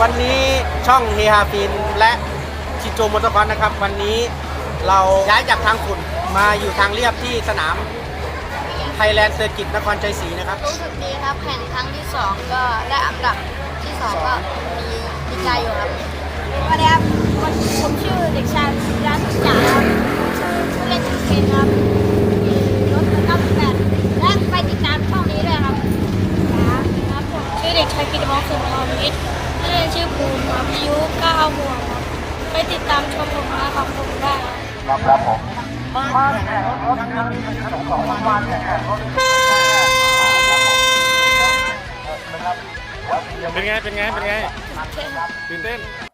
วันนี้ช่องเฮฮาฟินและชิโจมอเตอร์คอนนะครับ วันนี้เราย้ายจากทางฝุ่นมาอยู่ทางเรียบที่สนามไทยแลนด์เซอร์กิตนครชัยศรีนะครับ รู้สึกดีครับ แข่งครั้งที่สองก็ได้อันดับที่สองก็มีดีใจอยู่ครับสวัสดีครับผมชื่อเด็กชายศิรัตจ๋าครับชื่อเล่นชื่อเคนครับมีรถเก้าสิบแปดและไปติดตามช่องนี้ด้วยครับครับผมชื่อเด็กชายกิตติมงคลทองมิตรชื่อ เล่นชื่อภูมิครับอายุเก้าขวบครับไปติดตามชมผลงานของผมได้ครับเป็นไง เป็นไง เป็นไงตื่นเต้น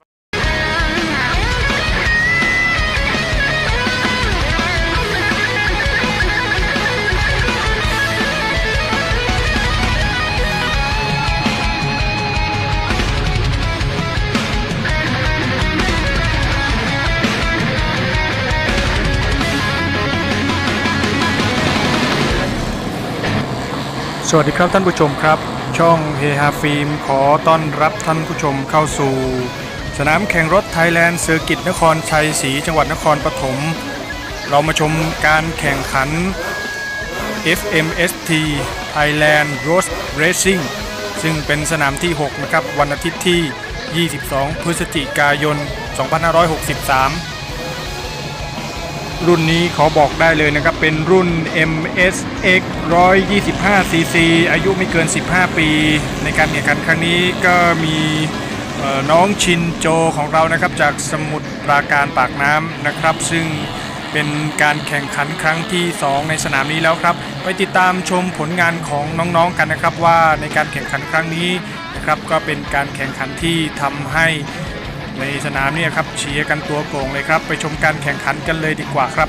สวัสดีครับท่านผู้ชมครับ ช่องเฮฮาฟิล์มขอต้อนรับท่านผู้ชมเข้าสู่ สนามแข่งรถไทยแลนด์เซอร์กิตนครชัยศรีจังหวัดนครปฐมเรามาชมการแข่งขัน FMST Thailand Road Racing ซึ่งเป็นสนามที่ 6 นะครับ วันอาทิตย์ที่ 22 พฤศจิกายน 2563 รุ่นนี้ขอบอกได้เลยนะครับ เป็นรุ่น MSX 125cc อายุไม่เกิน 15 ปี ในการแข่งขันครั้งนี้ก็มีน้องชินโจของเรานะครับ จากสมุทรปราการปากน้ำนะครับ ซึ่งเป็นการแข่งขันครั้งที่ 2 ในสนามนี้แล้วครับ ไปติดตามชมผลงานของน้องๆกันนะครับ ว่าในการแข่งขันครั้งนี้นะครับก็เป็นการแข่งขันที่ทำให้ ในสนามเนี่ยครับเชียร์กันตัวโก่งเลยครับ ไปชมการแข่งขันกันเลยดีกว่าครับ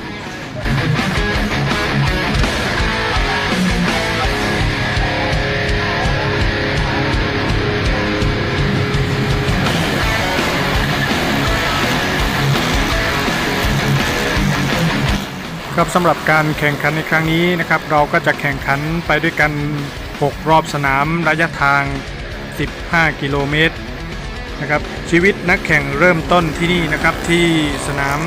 ครับสำหรับการแข่งขันในครั้งนี้นะครับ เราก็จะแข่งขันไปด้วยกัน 6 รอบสนามระยะทาง 15 กิโลเมตร นะครับชีวิตนักแข่งเริ่มต้นที่นี่นะครับที่สนาม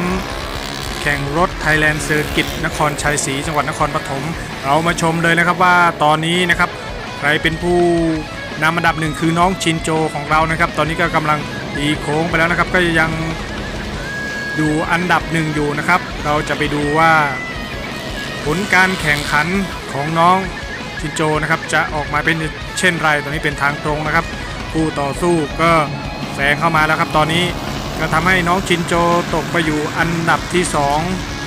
แข่งรถไทยแลนด์เซอร์กิตนครชัยศรีจังหวัดนครปฐมเรามาชมเลยนะครับว่าตอนนี้นะครับใครเป็นผู้นำอันดับหนึ่งคือน้องชินโจของเรานะครับ ตอนนี้ก็กำลังตีโค้งไปแล้วนะครับ ก็ยังดูอันดับหนึ่งอยู่นะครับ เราจะไปดูว่า ผลการแข่งขันของน้องชินโจนะครับจะออกมาเป็นเช่นไรตอนนี้เป็นทางตรงนะครับ ผู้ต่อสู้ก็แซงเข้ามาแล้วครับตอนนี้ก็ทำให้น้องชินโจตกไปอยู่อันดับที่ 2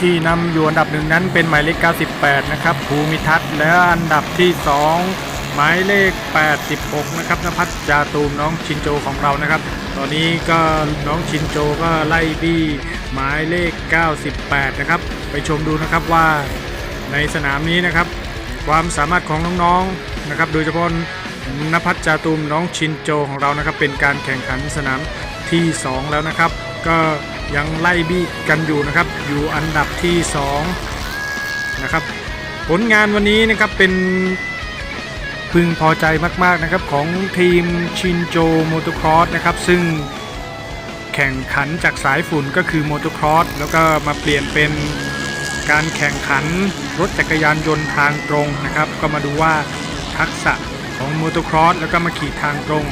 ที่นำอยู่อันดับหนึ่งนั้นเป็นหมายเลข 98 นะครับ ภูมิทัศน์ และอันดับที่ 2 หมายเลข 86 นะครับนภัสจาตูมน้องชินโจของเรานะครับ ตอนนี้ก็น้องชินโจก็ไล่บี้หมายเลข 98 นะครับ ไปชมดูนะครับว่าในสนามนี้นะครับ ความสามารถของน้องๆนะครับ โดยเฉพาะนภัสจาตูมน้องชินโจของเรานะครับ เป็นการแข่งขันสนามที่ 2 แล้วนะครับ ก็ ยังไล่บี้กันอยู่นะครับ อยู่อันดับที่ 2 นะครับ ผลงานวันนี้นะครับเป็นพึงพอใจมาก ๆ นะครับ ของทีมชินโจมอเตอร์ครอสนะครับ ซึ่งแข่งขันจากสายฝุ่นก็คือมอเตอร์ครอสแล้วก็มาเปลี่ยนเป็นการแข่งขันรถจักรยานยนต์ทางตรงนะครับ ก็มาดูว่าทักษะของมอเตอร์ครอสแล้วก็มาขี่ทางตรง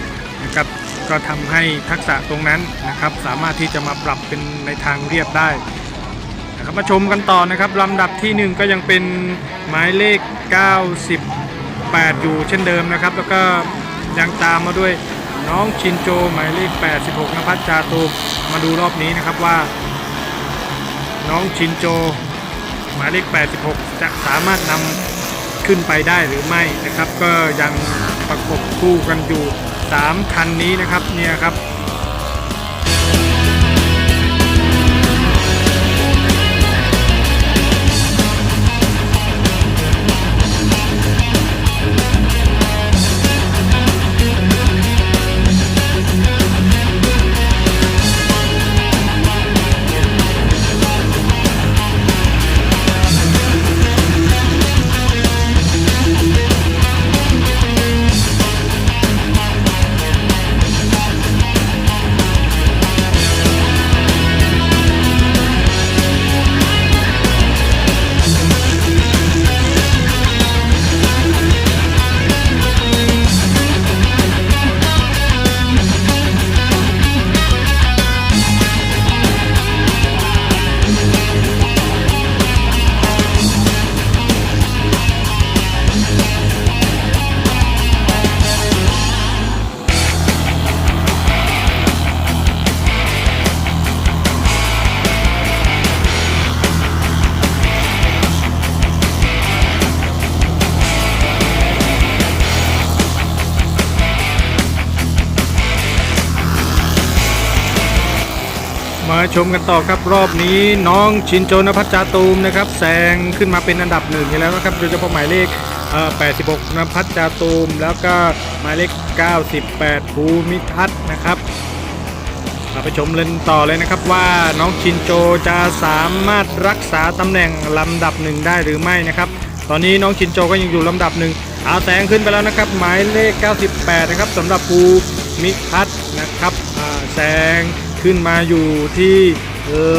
นะครับ ก็ทำให้ทักษะตรงนั้นนะครับ สามารถที่จะมาปรับเป็นในทางเรียบได้นะครับมาชมกันต่อนะครับลำดับที่ 1 ก็ยังเป็นหมายเลข 98 อยู่เช่นเดิมนะครับ แล้วก็ยังตามมาด้วยน้องชินโจหมายเลข 86นภัสจาตูมมาดูรอบนี้นะครับว่า น้องชินโจหมายเลข 86 จะสามารถนำขึ้นไปได้หรือไม่นะครับ ก็ยังประกบคู่กันอยู่ 3 คันนี้นะครับเนี่ยครับ มาชมกันต่อครับรอบนี้น้องชินโจนภัชจาตูมนะครับแซงขึ้นมาเป็นอันดับหนึ่งอยู่แล้วนะครับโดยเฉพาะหมายเลข 86นภัชจาตูม แล้วก็หมายเลข 98 ภูมิทัศน์นะครับมาไปชมเล่นต่อเลยนะครับว่าน้องชินโจจะสามารถรักษาตำแหน่งลำดับหนึ่งได้หรือไม่นะครับ ตอนนี้น้องชินโจก็ยังอยู่ลำดับหนึ่งอาแซงขึ้นไปแล้วนะครับ หมายเลข 98 นะครับสำหรับภูมิทัศน์นะครับแซง ขึ้นมาอยู่ที่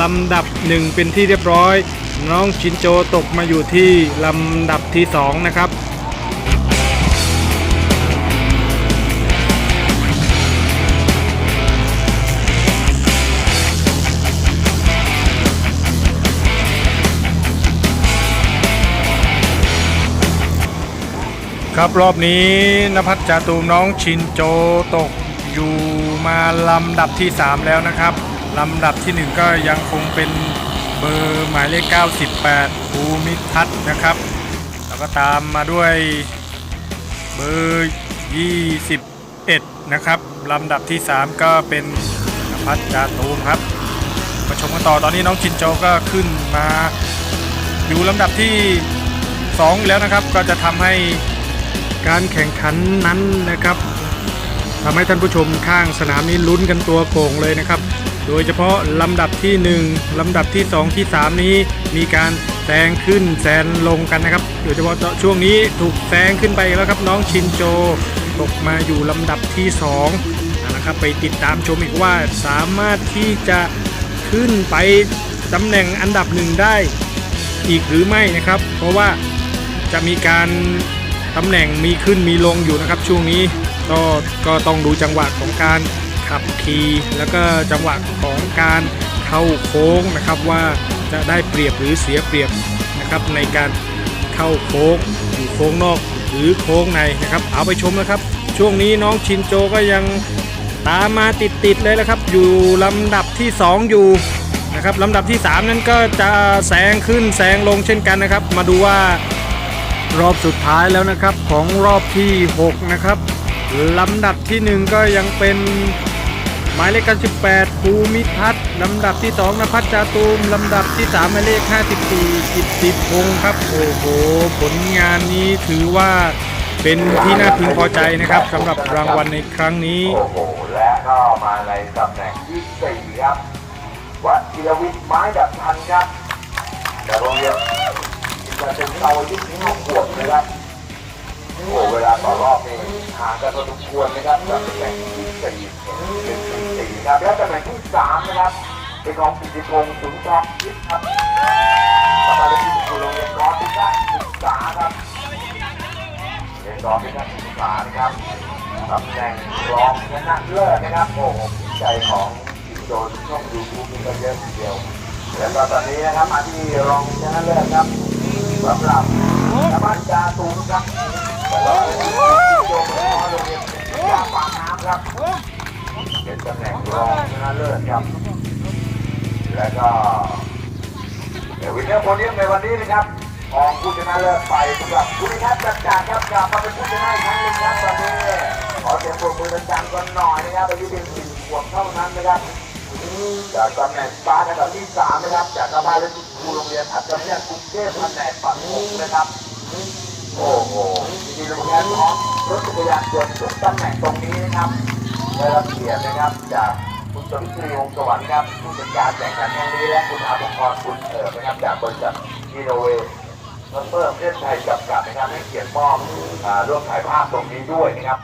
ลำดับหนึ่งเป็นที่เรียบร้อย น้องชินโจตกมาอยู่ที่ลำดับที่ 2 นะครับครับรอบนี้นภัสจาตูมน้องชินโจตก อยู่มาลำดับที่ 3 แล้วนะครับ ลำดับที่ 1 ก็ยังคงเป็นเบอร์หมายเลข 98 ภูมิทัศน์นะครับ แล้วก็ตามมาด้วยเบอร์ 21 นะครับ ลำดับที่ 3 ก็เป็นนภัสจาตูมครับมาชมกันต่อตอนนี้น้องชินโจก็ขึ้นมาอยู่ลำดับที่ 2 แล้วนะครับ ก็จะทำให้การแข่งขันนั้นนะครับ ทำให้ท่านผู้ชมข้างสนามนี้ลุ้นกันตัวโก่งเลยนะครับ โดยเฉพาะลำดับที่ 1 ลำดับที่ 2 ที่ 3 นี้มีการแซงขึ้นแซงลงกันนะครับ โดยเฉพาะช่วงนี้ถูกแซงขึ้นไปแล้วครับน้องชินโจตกมาอยู่ลำดับที่2นะครับไปติดตามชมอีกว่าสามารถที่จะขึ้นไปตำแหน่งอันดับหนึ่งได้อีกหรือไม่นะครับ เพราะว่าจะมีการตำแหน่งมีขึ้นมีลงอยู่นะครับช่วงนี้ ก็ก็ต้องดูจังหวะของการขับขี่แล้วก็จังหวะของการเข้าโค้งนะครับว่าจะได้เปรียบหรือเสียเปรียบนะครับในการเข้าโค้งอยู่โค้งนอกหรือโค้งในนะครับเอาไปชมนะครับ ช่วงนี้น้องชินโจก็ยังตามมาติดๆเลยนะครับ อยู่ลำดับที่ 2 อยู่นะครับลำดับที่ 3 นั้นก็จะแซงขึ้นแซงลงเช่นกันนะครับ มาดูว่ารอบสุดท้ายแล้วนะครับของรอบที่ 6 นะครับ ลำดับที่ 1 ก็ยังเป็นหมายเลข18ภูมิทัศน์ลำดับที่2นภัสจาตูมลำดับที่3หมายเลข 54กิตติพงศ์ครับโอ้โหผลงานนี้ถือว่าเป็นที่น่าพึงพอใจนะครับสำหรับรางวัลในครั้งนี้ โอ้โห และก็มาในตำแหน่งที่สี่ครับวัชิรวิทย์ไม้ดับพันครับจากโรงเรียนจะเป็นเตาอายุถึงหกขวบนะครับโอ้โหเวลาต่อรอบนี่ หางกันพอสมควรนะครับจากแหน่งที่สี่เป็นที่สี่ครับและตำแหน่งที่สามนะครับเป็นของปิติพงศ์สุนทรพิษครับต่อมาเป็นที่โรงเรียนกอล์ฟพิทักษ์ศึกษาครับเรียนกอล์ฟพิทักษ์ศึกษานะครับตำแหน่งรองชนะเลิศนะครับโอ้โหใจของทีมโดนช่องยูทูบนี่ก็เยอะทีเดียวแล้วก็ตอนนี้นะครับมาที่รองชนะเลิศครับสำหรับนภัสจาตูมครับ โยมพ่อโรงเรียนยาปากน้ำครับเป็นตำแหน่งรองชนะเลิศครับ แล้วก็วินเนอร์โพเดียมในวันนี้นะครับของผู้ชนะเลิศไปสำหรับคุณทัศน์จัดการครับกลับมาเป็นผู้ชนะอีกครั้งหนึงครับตอนนี้ขอเสียงปรบมือดังๆกันหน่อยนะครับอายุเพียงสี่ขวบเท่านั้นนะครับจากตำแหน่งสตาร์ทอันดับที่สามนะครับ จากนภาเล่นครูโรงเรียนอัศวินกรุงเทพแผนกปักมุกนะครับ โอ้โหมีโรงเรียนพร้อม รถจักรยานยนต์ทุกตำแหน่งตรงนี้นะครับได้รับเกียรตินะครับจากคุณสมศรีวงศ์สวรรค์ครับผู้จัดการแข่งขันแห่งนี้และคุณอาภพรคุณเอิบนะครับจากบริษัทอีโนเวเพิ่มประเทศไทยจำกัดนะครับให้เกียรติมอบอ่าร่วมถ่ายภาพตรงนี้ด้วยนะครับ